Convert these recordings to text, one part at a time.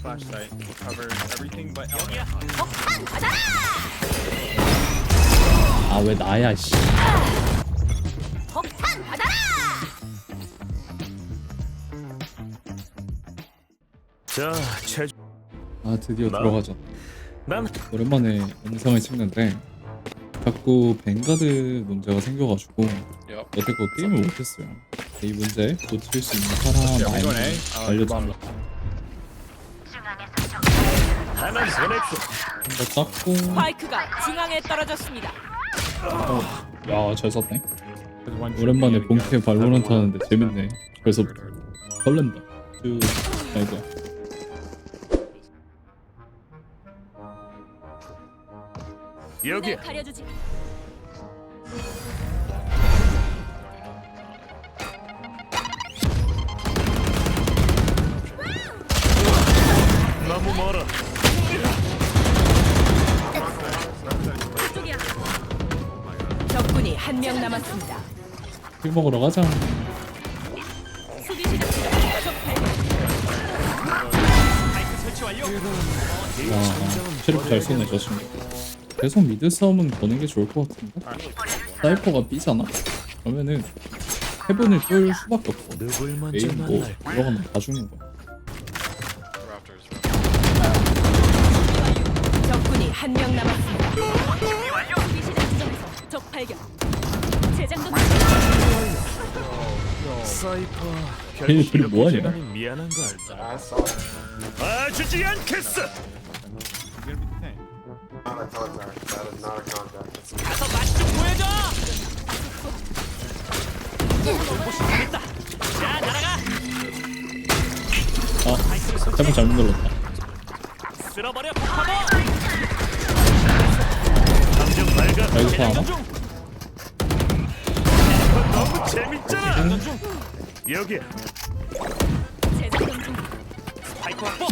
flashlight covers everything but element. 폭탄 받아라! 아 왜 나야 씨. 폭탄 받아라! 자, 최. 아 드디어 나- 들어가죠. 난 오랜만에 영상을 찍는데 자꾸 뱅가드 문제가 생겨가지고 여태껏 게임을 못했어요. 이 문제 고칠 수 있는 사람 Yeah, we 많이 going A. Uh, 알려줘. 하나 보냈고. 한번 땄고 스파이크가 중앙에 떨어졌습니다. 야잘 one 오랜만에 본캐 발로란트 하는데 재밌네. 그래서 설렌다. 쭉 아이고야. 여기 눈을 가려주지. 너무 멀어. 적군이 한 명 남았습니다. 술 먹으러 가자. 수비 시작. 와 체력 잘 쏘네 저 친구. 계속 미드 싸움은 거는 게 좋을 것 같은데. 사이퍼가 B잖아. 그러면은 해븐을 끌 수밖에 없어. 메인 뭐? 들어가면 다 죽는 거야. 발견. 재장전 사이퍼. 걔네 둘이 뭐하냐? 미안한. 봐주지 않겠어. Not a. That is not a contact. 가서 맛좀 보여줘. 아 잘못 잘못 눌렀다. 쓸어버려 폭파고. 감정 밝아. 아 이거 하나? 너무 재밌잖아. 여기 재장전 중. 스파이크 확보.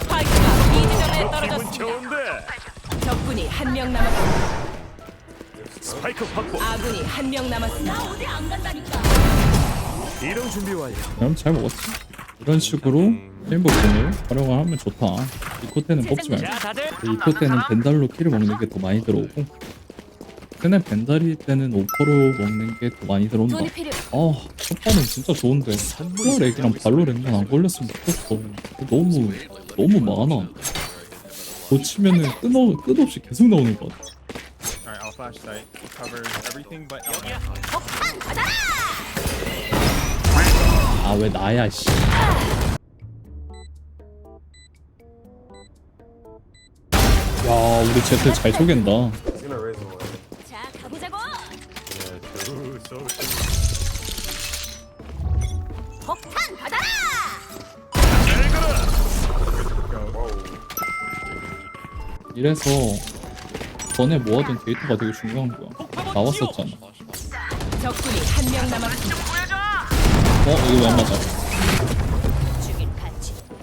스파이크가 B 지점에 기분 떨어졌습니다. 좋은데. 적군이 한 명 남았습니다. 스파이크 확보. 아군이 한 명 남았습니다. 나 어디 안 간다니까. 이동 준비 완료. 그럼 잘 먹었지. 이런 식으로 레인보 공을 활용을 하면 좋다. 이 코테는 뽑지 말고. 다들 이 코테는 벤달로 키를 먹는 게 더 많이 들어오고 근데 벤달일 때는 오퍼로 먹는 게 더 많이 들어온다. 아, 첫 번은 진짜 좋은데 플로 렉이랑 발로 렉만 안 걸렸으면 좋겠어. 너무 너무 많아. 고치면은 끊어 끝없이 계속 나오는 것 같아. 아 왜 나야 씨. 야 우리 제트 잘 쪼갠다. 폭탄 받아라. 이래서 전에 모아둔 데이터가 되게 중요한 거야. 나왔었잖아. 적군이 한 명 남았습니다. 어 이거 왜 안 맞아?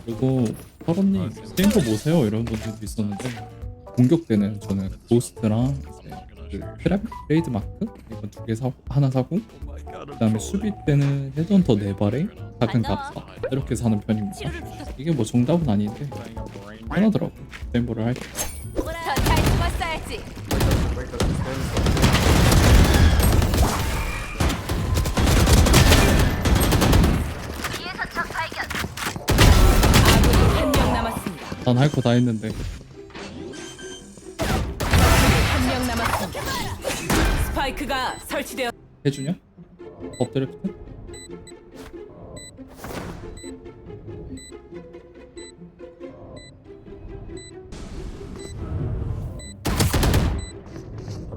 그리고 파런님 게임 거 보세요 이런 분들도 있었는데 공격 때는 저는 고스트랑 이제 그 트랩 레이드 마크 이거 두개 사 하나 사고 그다음에 수비 때는 헤전더 네 발에 작은 값사 이렇게 사는 편입니다. 이게 뭐 정답은 아닌데. 편하더라고 덴보를 할 때. 더잘 숨었어야지. Make the spin. 아군이 한 명 남았습니다. 난 할 거 다 했는데 스파이크가 설치되어 해주냐? 업드래프트?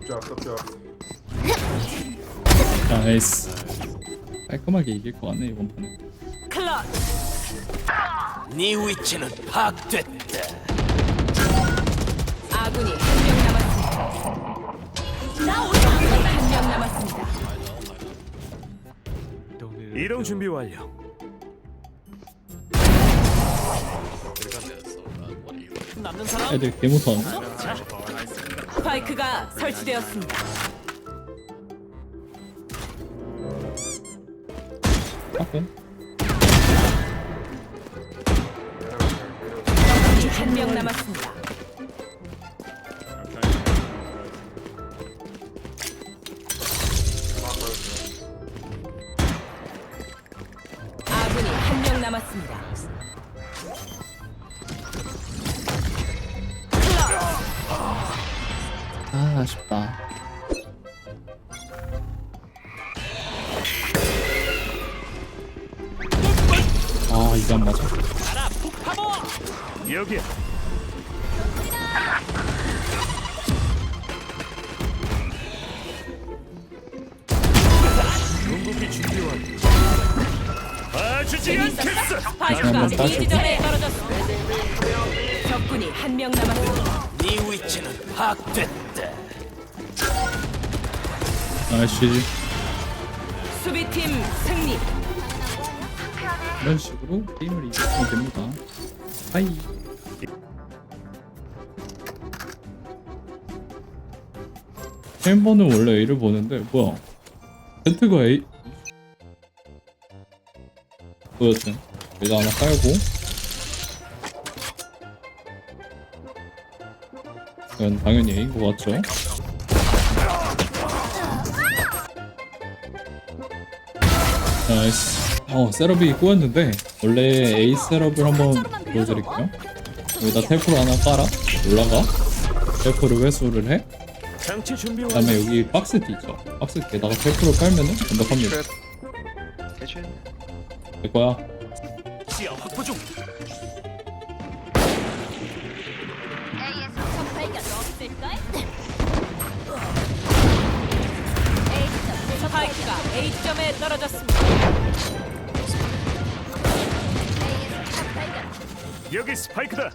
Drop. 나이스 깔끔하게 이길 것 같네 이번 판에 클럿. 네 위치는 파악됐다. 이동 네. 준비 완료. 애들 개무선 스파이크가 설치되었습니다. 앞에 한 명 남았습니다. 남았습니다. 아 아쉽다 아안 맞아 여기야. 봐주지 않겠어. 스파이크가 한번 B 빠지고. 지점에 떨어졌습니다. 적군이 한 명 남았습니다. 네 위치는 파악됐다. 아씨 수비팀 승리. 이런 식으로 게임을 이기면 됩니다 하이 챔버는 원래 A를 보는데 뭐야 젠트가 A 보여준. 여기다 하나 깔고. 이건 당연히 A인 것 같죠? 나이스. 어 셋업이 꼬였는데 원래 A 셋업을 한번 보여드릴게요. 여기다 텔프로 하나 깔아. 올라가. 텔프를 회수를 해. 완료. 그다음에 여기 박스 뒤 있죠. 박스 뒤에다가 텔프로 깔면은 완벽합니다 내 거야 시야 확보 중. 스파이크가 A 지점에 떨어졌습니다. 여기 스파이크다.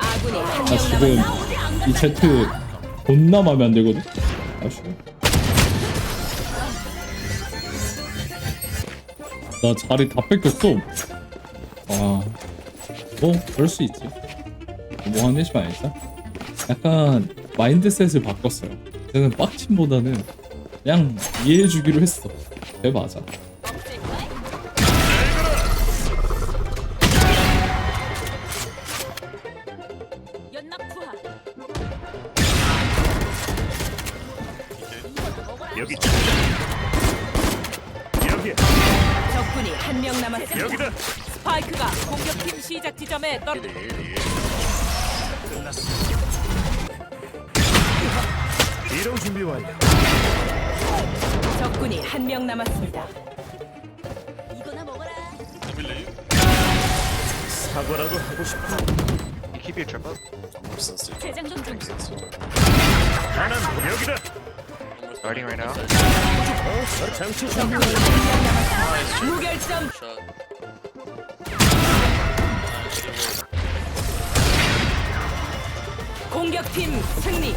아군이 한나명 지금 남았습니다. 이 제트 존나 마음에 안 들거든. 아쉬워 나 자리 다 뺏겼어. 아, 뭐 그럴 수 있지. 뭐 하는 심 아니죠? 약간 마인드셋을 바꿨어요. 저는 빡침보다는 그냥 이해해주기로 했어. 그게 맞아 스파이크가 공격팀 시작 지점에 떨어. 이동 준비 완료. 적군이 한 명 남았습니다. 사과라도 하고 싶어. You keep your trip up. 재장전 중. 하나 여기다. Starting right now. 장치 준비 완료. 무결점 공격팀 승리.